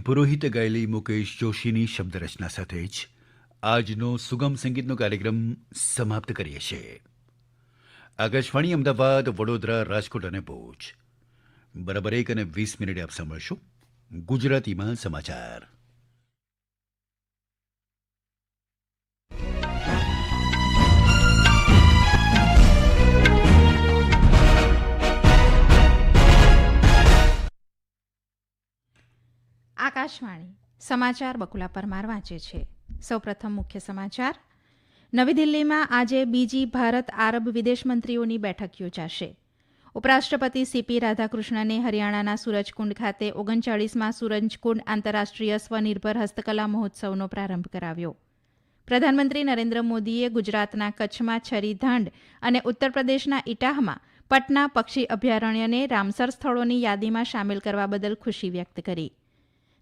પુરોહિતે ગાયેલી મુકેશ જોશીની શબ્દરચના સાથે જ આજનો સુગમ સંગીતનો કાર્યક્રમ સમાપ્ત કરીએ છીએ. આકાશવાણી, અમદાવાદ, વડોદરા, રાજકોટ અને ભુજ. બરાબર એક અને વીસ મિનિટે આપ સાંભળશો ગુજરાતીમાં સમાચાર. આકાશવાણી સમાચાર બકુલા પરમાર વાંચે છે. સૌપ્રથમ મુખ્ય સમાચાર. નવી દિલ્હીમાં આજે બીજી ભારત આરબ વિદેશ મંત્રીઓની બેઠક યોજાશે. ઉપરાષ્ટ્રપતિ સીપી રાધાકૃષ્ણને હરિયાણાના સૂરજકુંડ ખાતે ઓગણચાળીસમાં સૂરજકુંડ આંતરરાષ્ટ્રીય સ્વનિર્ભર હસ્તકલા મહોત્સવનો પ્રારંભ કરાવ્યો. પ્રધાનમંત્રી નરેન્દ્ર મોદીએ ગુજરાતના કચ્છમાં છરીધાંડ અને ઉત્તર પ્રદેશના ઇટાહમાં પટના પક્ષી અભયારણ્યને રામસર સ્થળોની યાદીમાં સામેલ કરવા બદલ ખુશી વ્યક્ત કરી.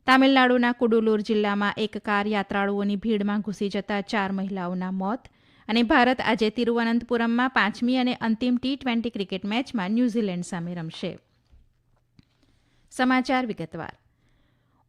તામિલનાડુના કુડુલુર જિલ્લામાં એક કાર યાત્રાળુઓની ભીડમાં ઘૂસી જતા ચાર મહિલાઓના મોત અને ભારત આજે તિરુવનંતપુરમમાં પાંચમી અને અંતિમ ટી ટ્વેન્ટી ક્રિકેટ મેચમાં ન્યૂઝીલેન્ડ સામે રમશે. સમાચાર વિગતવાર.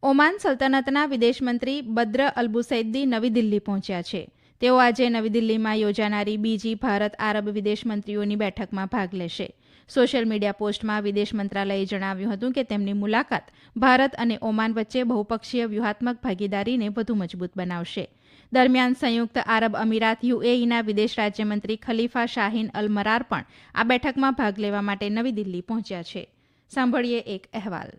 ઓમાન સલ્તનતના વિદેશમંત્રી બદ્ર અલ્બુસૈદ્દી નવી દિલ્હી પહોંચ્યા છે. તેઓ આજે નવી દિલ્હીમાં યોજાનારી બીજી ભારત આરબ વિદેશ મંત્રીઓની બેઠકમાં ભાગ લેશે. સોશિયલ મીડિયા પોસ્ટમાં વિદેશ મંત્રાલયે જણાવ્યું હતું કે તેમની મુલાકાત ભારત અને ઓમાન વચ્ચે બહુપક્ષીય વ્યૂહાત્મક ભાગીદારીને વધુ મજબૂત બનાવશે. દરમિયાન સંયુક્ત આરબ અમીરાત યુએઈના વિદેશ રાજ્યમંત્રી ખલીફા શાહીન અલ મરાર પણ આ બેઠકમાં ભાગ લેવા માટે નવી દિલ્હી પહોંચ્યા છે. સાંભળીએ એક અહેવાલ.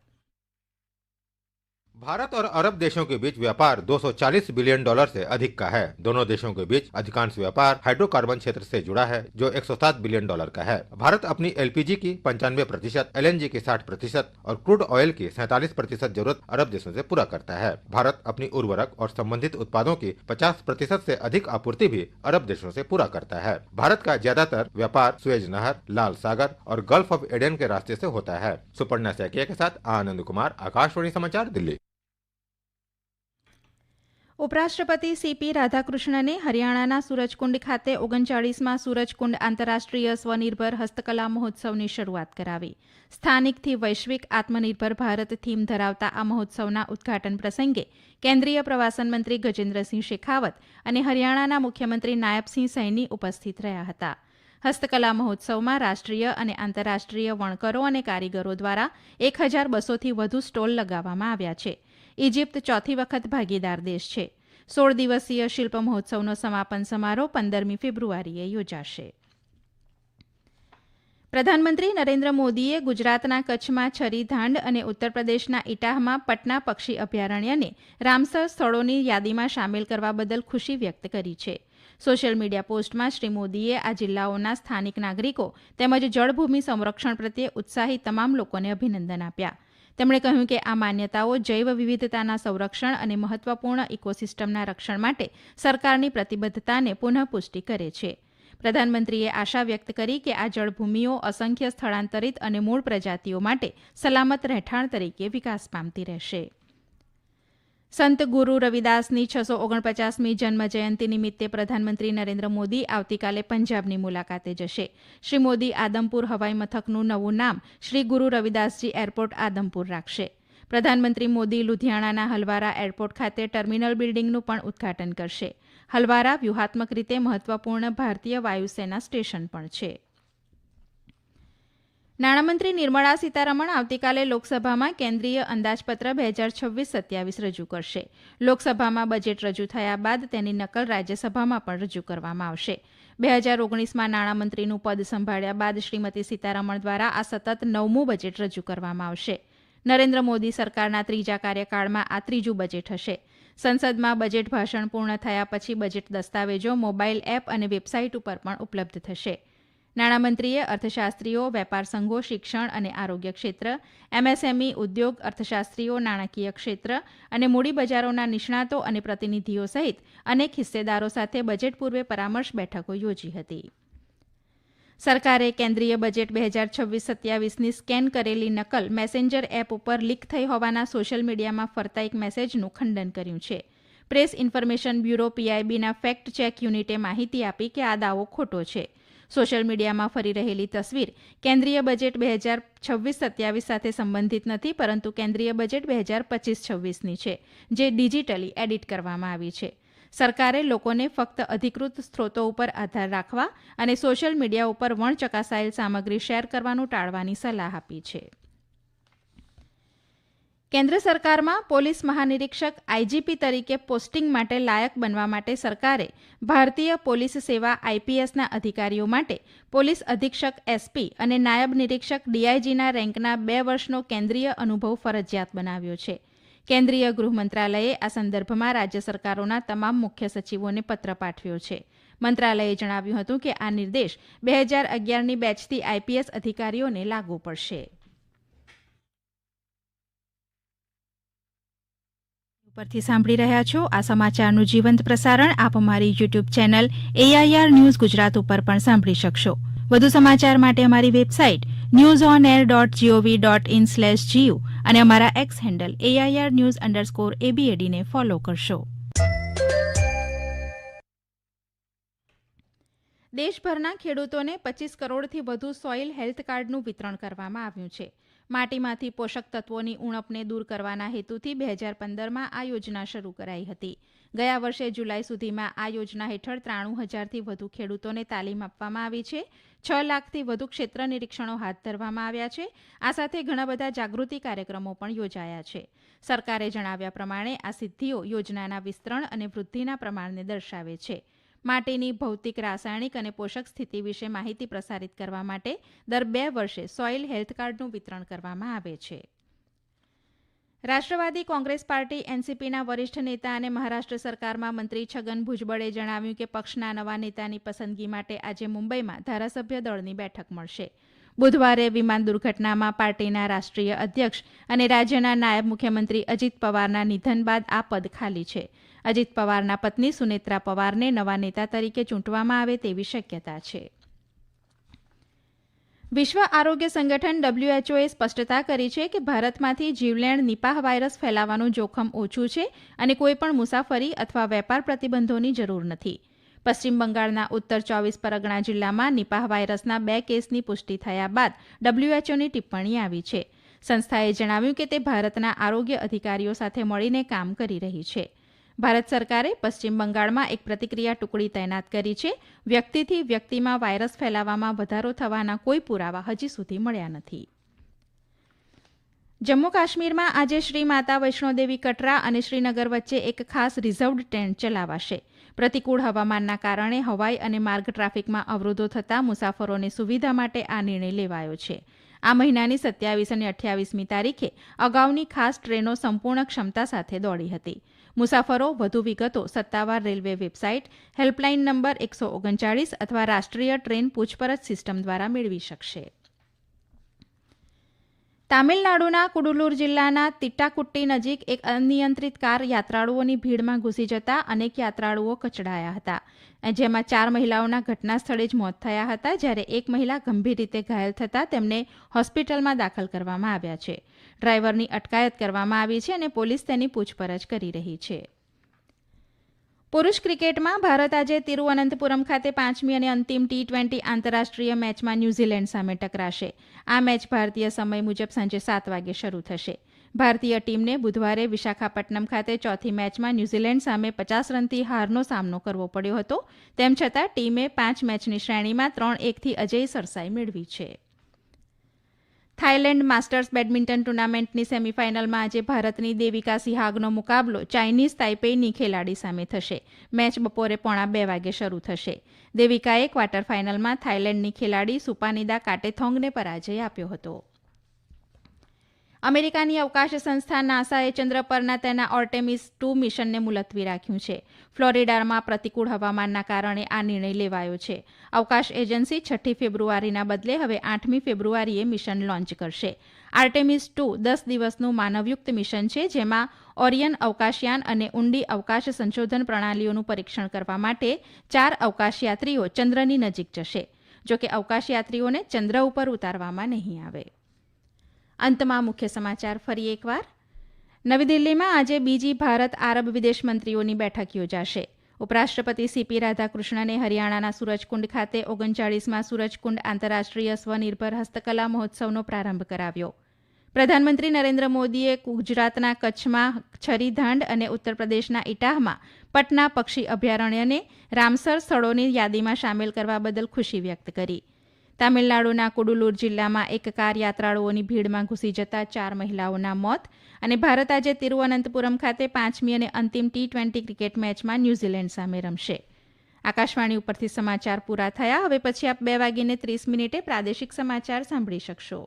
भारत और अरब देशों के बीच व्यापार 240 बिलियन डॉलर से अधिक का है। दोनों देशों के बीच अधिकांश व्यापार हाइड्रोकार्बन क्षेत्र से जुड़ा है, जो 107 बिलियन डॉलर का है। भारत अपनी एलपीजी की पंचानवे प्रतिशत एल की 60 प्रतिशत और क्रूड ऑयल की सैतालीस प्रतिशत ज़रूरत अरब देशों से पूरा करता है। भारत अपनी उर्वरक और संबंधित उत्पादों की 50 प्रतिशत से अधिक आपूर्ति भी अरब देशों से पूरा करता है। भारत का ज़्यादातर व्यापार सुएज नहर लाल सागर और गल्फ ऑफ़ एडन के रास्ते से होता है। सुपर्णा सैकिया के साथ आनंद कुमार, आकाशवाणी समाचार, दिल्ली। ઉપરાષ્ટ્રપતિ સીપી રાધાકૃષ્ણને હરિયાણાના સૂરજકુંડ ખાતે ઓગણચાળીસમાં સૂરજકુંડ આંતરરાષ્ટ્રીય સ્વનિર્ભર હસ્તકલા મહોત્સવની શરૂઆત કરાવી. સ્થાનિકથી વૈશ્વિક આત્મનિર્ભર ભારત થીમ ધરાવતા આ મહોત્સવના ઉદઘાટન પ્રસંગે કેન્દ્રીય પ્રવાસન મંત્રી ગજેન્દ્રસિંહ શેખાવત અને હરિયાણાના મુખ્યમંત્રી નાયબસિંહ સૈની ઉપસ્થિત રહ્યા હતા. હસ્તકલા મહોત્સવમાં રાષ્ટ્રીય અને આંતરરાષ્ટ્રીય વણકરો અને કારીગરો દ્વારા એક હજાર બસોથી વધુ સ્ટોલ લગાવવામાં આવ્યા છે. ઇજિપ્ત ચોથી વખત ભાગીદાર દેશ છે. સોળ દિવસીય શિલ્પ મહોત્સવનો સમાપન સમારોહ પંદરમી ફેબ્રુઆરીએ યોજાશે. પ્રધાનમંત્રી નરેન્દ્ર મોદીએ ગુજરાતના કચ્છમાં છરીધાંડ અને ઉત્તર પ્રદેશના ઇટાહમાં પટના પક્ષી અભયારણ્યને રામસર સ્થળોની યાદીમાં સામેલ કરવા બદલ ખુશી વ્યક્ત કરી છે. સોશિયલ મીડિયા પોસ્ટમાં શ્રી મોદીએ આ જિલ્લાઓના સ્થાનિક નાગરિકો તેમજ જળભૂમિ સંરક્ષણ પ્રત્યે ઉત્સાહી તમામ લોકોને અભિનંદન આપ્યા. તેમણે કહ્યું કે આ માન્યતાઓ જૈવ વિવિધતાના સંરક્ષણ અને મહત્વપૂર્ણ ઇકોસિસ્ટમના રક્ષણ માટે સરકારની પ્રતિબદ્ધતાને પુનઃપુષ્ટિ કરે છે. પ્રધાનમંત્રીએ આશા વ્યક્ત કરી કે આ જળભૂમિઓ અસંખ્ય સ્થળાંતરિત અને મૂળ પ્રજાતિઓ માટે સલામત રહેઠાણ તરીકે વિકાસ પામતી રહેશે. સંત ગુરુ રવિદાસની છસો ઓગણપચાસમી જન્મ જયંતિ નિમિત્તે પ્રધાનમંત્રી નરેન્દ્ર મોદી આવતીકાલે પંજાબની મુલાકાતે જશે. શ્રી મોદી આદમપુર હવાઈ મથકનું નવું નામ શ્રી ગુરુ રવિદાસજી એરપોર્ટ આદમપુર રાખશે. પ્રધાનમંત્રી મોદી લુધિયાણાના હલવારા એરપોર્ટ ખાતે ટર્મિનલ બિલ્ડિંગનું પણ ઉદઘાટન કરશે. હલવારા વ્યૂહાત્મક રીતે મહત્વપૂર્ણ ભારતીય વાયુસેના સ્ટેશન પણ છે. નાણામંત્રી નિર્મળા સીતારમણ આવતીકાલે લોકસભામાં કેન્દ્રીય અંદાજપત્ર બે હજાર છવ્વીસ સત્યાવીસ રજૂ કરશે. લોકસભામાં બજેટ રજૂ થયા બાદ તેની નકલ રાજ્યસભામાં પણ રજૂ કરવામાં આવશે. બે હજાર ઓગણીસમાં નાણામંત્રીનું પદ સંભાળ્યા બાદ શ્રીમતી સીતારમણ દ્વારા આ સતત નવમું બજેટ રજૂ કરવામાં આવશે. નરેન્દ્ર મોદી સરકારના ત્રીજા કાર્યકાળમાં આ ત્રીજું બજેટ હશે. સંસદમાં બજેટ ભાષણ પૂર્ણ થયા પછી બજેટ દસ્તાવેજો મોબાઈલ એપ અને વેબસાઇટ ઉપર પણ ઉપલબ્ધ થશે. નાણામંત્રીએ અર્થશાસ્ત્રીઓ, વેપાર સંઘો, શિક્ષણ અને આરોગ્ય ક્ષેત્ર, એમએસએમઈ, ઉદ્યોગ, અર્થશાસ્ત્રીઓ, નાણાકીય ક્ષેત્ર અને મૂડી બજારોના નિષ્ણાતો અને પ્રતિનિધિઓ સહિત અનેક હિસ્સેદારો સાથે બજેટ પૂર્વે પરામર્શ બેઠકો યોજી હતી. સરકારે કેન્દ્રીય બજેટ બે હજાર છવ્વીસ સત્યાવીસની સ્કેન કરેલી નકલ મેસેન્જર એપ ઉપર લીક થઈ હોવાના સોશિયલ મીડિયામાં ફરતા એક મેસેજનું ખંડન કર્યું છે. પ્રેસ ઇન્ફોર્મેશન બ્યુરો પીઆઈબીના ફેક્ટ ચેક યુનિટે માહિતી આપી કે આ દાવો ખોટો છે. સોશિયલ મીડિયામાં ફરી રહેલી તસવીર. કેન્દ્રીય બજેટ બે હજાર છવ્વીસ સત્યાવીસ સાથે સંબંધિત નથી, પરંતુ કેન્દ્રીય બજેટ બે હજાર પચીસ છવ્વીસની છે, જે ડિજિટલી એડિટ કરવામાં આવી છે. સરકારે લોકોને ફક્ત અધિકૃત સ્ત્રોતો ઉપર આધાર રાખવા અને સોશિયલ મીડિયા ઉપર વણચકાસાયેલ સામગ્રી શેર કરવાનું ટાળવાની સલાહ આપી છે. કેન્દ્ર સરકારમાં પોલીસ મહાનિરીક્ષક આઈજીપી તરીકે પોસ્ટિંગ માટે લાયક બનવા માટે સરકારે ભારતીય પોલીસ સેવા આઈપીએસના અધિકારીઓ માટે પોલીસ અધિક્ષક એસપી અને નાયબ નિરીક્ષક ડીઆઈજીના રેન્કના બે વર્ષનો કેન્દ્રીય અનુભવ ફરજિયાત બનાવ્યો છે. કેન્દ્રીય ગૃહ મંત્રાલયે આ સંદર્ભમાં રાજ્ય સરકારોના તમામ મુખ્ય સચિવોને પત્ર પાઠવ્યો છે. મંત્રાલયે જણાવ્યું હતું કે આ નિર્દેશ બે હજાર અગિયારની બેચથી આઈપીએસ અધિકારીઓને લાગુ પડશે. પરથી સાંભળી રહ્યા છો આ સમાચારનું જીવંત પ્રસારણ આપ અમારી YouTube channel AIR news Gujarat ઉપર પણ સાંભળી શકશો. વધુ સમાચાર માટે અમારી website news on air dot GOV dot in slash GU અને અમારા X handle AIR news underscore એબીએડીને follow કરશો. દેશભરના ખેડૂતોને પચીસ કરોડથી વધુ સોઇલ હેલ્થ કાર્ડનું વિતરણ કરવામાં આવ્યું છે. માટીમાંથી પોષક તત્વોની ઉણપને દૂર કરવાના હેતુથી બે હજાર પંદરમાં આ યોજના શરૂ કરાઈ હતી. ગયા વર્ષે જુલાઈ સુધીમાં આ યોજના હેઠળ ત્રાણું હજારથી વધુ ખેડૂતોને તાલીમ આપવામાં આવી છે. છ લાખથી વધુ ક્ષેત્ર નિરીક્ષણો હાથ ધરવામાં આવ્યા છે. આ સાથે ઘણા બધા જાગૃતિ કાર્યક્રમો પણ યોજાયા છે. સરકારે જણાવ્યા પ્રમાણે આ સિદ્ધિઓ યોજનાના વિસ્તરણ અને વૃદ્ધિના પ્રમાણને દર્શાવે છે. માટીની ભૌતિક, રાસાયણિક અને પોષક સ્થિતિ વિશે માહિતી પ્રસારિત કરવા માટે દર બે વર્ષે સોઇલ હેલ્થ કાર્ડનું વિતરણ કરવામાં આવે છે. રાષ્ટ્રવાદી કોંગ્રેસ પાર્ટી, એનસીપીના વરિષ્ઠ નેતા અને મહારાષ્ટ્ર સરકારમાં મંત્રી છગન ભુજબળે જણાવ્યું કે પક્ષના નવા નેતાની પસંદગી માટે આજે મુંબઈમાં ધારાસભ્ય દળની બેઠક મળશે. બુધવારે વિમાન દુર્ઘટનામાં પાર્ટીના રાષ્ટ્રીય અધ્યક્ષ અને રાજ્યના નાયબ મુખ્યમંત્રી અજીત પવારના નિધન બાદ આ પદ ખાલી છે. અજીત પવારના પત્ની સુનેત્રા પવારને નવા નેતા તરીકે ચૂંટવામાં આવે તેવી શક્યતા છે. વિશ્વ આરોગ્ય સંગઠન ડબ્લ્યુએચઓએ સ્પષ્ટતા કરી છે કે ભારતમાંથી જીવલેણ નિપાહ વાયરસ ફેલાવાનું જોખમ ઓછું છે અને કોઈપણ મુસાફરી અથવા વેપાર પ્રતિબંધોની જરૂર નથી. પશ્ચિમ બંગાળના ઉત્તર ચોવીસ પરગણા જિલ્લામાં નિપાહ વાયરસના બે કેસની પુષ્ટિ થયા બાદ ડબલ્યુએચઓની ટિપ્પણી આવી છે. સંસ્થાએ જણાવ્યું કે તે ભારતના આરોગ્ય અધિકારીઓ સાથે મળીને કામ કરી રહી છે. ભારત સરકારે પશ્ચિમ બંગાળમાં એક પ્રતિક્રિયા ટુકડી તૈનાત કરી છે. વ્યક્તિથી વ્યક્તિમાં વાયરસ ફેલાવામાં વધારો થવાના કોઈ પુરાવા હજી સુધી મળ્યા નથી. જમ્મુ કાશ્મીરમાં આજે શ્રી માતા વૈષ્ણોદેવી કટરા અને શ્રીનગર વચ્ચે એક ખાસ રિઝર્વડ ટ્રેન ચલાવાશે. પ્રતિકૂળ હવામાનના કારણે હવાઈ અને માર્ગ ટ્રાફિકમાં અવરોધો થતાં મુસાફરોને સુવિધા માટે આ નિર્ણય લેવાયો છે. આ મહિનાની સત્યાવીસ અને અઠ્યાવીસમી તારીખે અગાઉની ખાસ ટ્રેનો સંપૂર્ણ ક્ષમતા સાથે દોડી હતી. મુસાફરો વધુ વિગતો સત્તાવાર રેલવે વેબસાઇટ, હેલ્પલાઇન નંબર એકસો ઓગણચાળીસ અથવા રાષ્ટ્રીય ટ્રેન પૂછપરછ સિસ્ટમ દ્વારા મેળવી શકશે. તામિલનાડુના કુડુલુર જિલ્લાના તિટ્ટાકુટ્ટી નજીક એક અનિયંત્રિત કાર યાત્રાળુઓની ભીડમાં ઘૂસી જતા અનેક યાત્રાળુઓ કચડાયા હતા. જેમાં ચાર મહિલાઓના ઘટના સ્થળે જ મોત થયા હતા, જ્યારે એક મહિલા ગંભીર રીતે ઘાયલ થતાં તેમને હોસ્પિટલમાં દાખલ કરવામાં આવ્યા છે. ડ્રાઈવરની અટકાયત કરવામાં આવી છે અને પોલીસ તેની પૂછપરછ કરી રહી છે. પુરુષ ક્રિકેટમાં ભારત આજે તિરુવનંતપુરમ ખાતે પાંચમી અને અંતિમ ટી ટ્વેન્ટી આંતરરાષ્ટ્રીય મેચમાં ન્યૂઝીલેન્ડ સામે ટકરાશે. આ મેચ ભારતીય સમય મુજબ સાંજે સાત વાગે શરૂ થશે. ભારતીય ટીમને બુધવારે વિશાખાપટ્ટનમ ખાતે ચોથી મેચમાં ન્યૂઝીલેન્ડ સામે પચાસ રનથી હારનો સામનો કરવો પડ્યો હતો. તેમ છતાં ટીમે પાંચ મેચની શ્રેણીમાં ત્રણ એકથી અજય સરસાઈ મેળવી છે. થાઇલેન્ડ માસ્ટર્સ બેડમિન્ટન ટુર્નામેન્ટની સેમીફાઇનલમાં આજે ભારતની દેવિકા સિહાગનો મુકાબલો ચાઇનીઝ તાઇપેઈની ખેલાડી સામે થશે. મેચ બપોરે પોણા બે વાગે શરૂ થશે. દેવિકાએ ક્વાર્ટર ફાઇનલમાં થાઇલેન્ડની ખેલાડી સુપાનિદા કાટેથોંગને પરાજય આપ્યો હતો. અમેરિકાની અવકાશ સંસ્થા નાસાએ ચંદ્ર પરના તેના ઓર્ટેમિસ ટુ મિશનને મુલતવી રાખ્યું છે. ફ્લોરિડામાં પ્રતિકૂળ હવામાનના કારણે આ નિર્ણય લેવાયો છે. અવકાશ એજન્સી છઠ્ઠી ફેબ્રુઆરીના બદલે હવે આઠમી ફેબ્રુઆરીએ મિશન લોન્ચ કરશે. આર્ટેમિસ ટુ દસ દિવસનું માનવયુક્ત મિશન છે, જેમાં ઓરિયન અવકાશયાન અને ઊંડી અવકાશ સંશોધન પ્રણાલીઓનું પરીક્ષણ કરવા માટે ચાર અવકાશયાત્રીઓ ચંદ્રની નજીક જશે. જોકે અવકાશયાત્રીઓને ચંદ્ર ઉપર ઉતારવામાં નહીં આવે. અંતમાં મુખ્ય સમાચાર ફરી એકવાર. નવી દિલ્હીમાં આજે બીજી ભારત આરબ વિદેશ મંત્રીઓની બેઠક યોજાશે. ઉપરાષ્ટ્રપતિ સીપી રાધાકૃષ્ણને હરિયાણાના સૂરજકુંડ ખાતે ઓગણચાળીસમાં સૂરજકુંડ આંતરરાષ્ટ્રીય સ્વનિર્ભર હસ્તકલા મહોત્સવનો પ્રારંભ કરાવ્યો. પ્રધાનમંત્રી નરેન્દ્ર મોદીએ ગુજરાતના કચ્છમાં છરીધાંડ અને ઉત્તર પ્રદેશના ઇટાહમાં પટના પક્ષી અભયારણ્યને રામસર સ્થળોની યાદીમાં સામેલ કરવા બદલ ખુશી વ્યક્ત કરી. તામિલનાડુના કુડુલુર જિલ્લામાં એક કાર યાત્રાળુઓની ભીડમાં ઘૂસી જતા ચાર મહિલાઓના મોત અને ભારત આજે તિરુવનંતપુરમ ખાતે પાંચમી અને અંતિમ ટી ટ્વેન્ટી ક્રિકેટ મેચમાં ન્યૂઝીલેન્ડ સામે રમશે. આકાશવાણી ઉપરથી સમાચાર પૂરા થયા. હવે પછી આપ બે વાગીને ત્રીસ મિનિટે પ્રાદેશિક સમાચાર સાંભળી શકશો.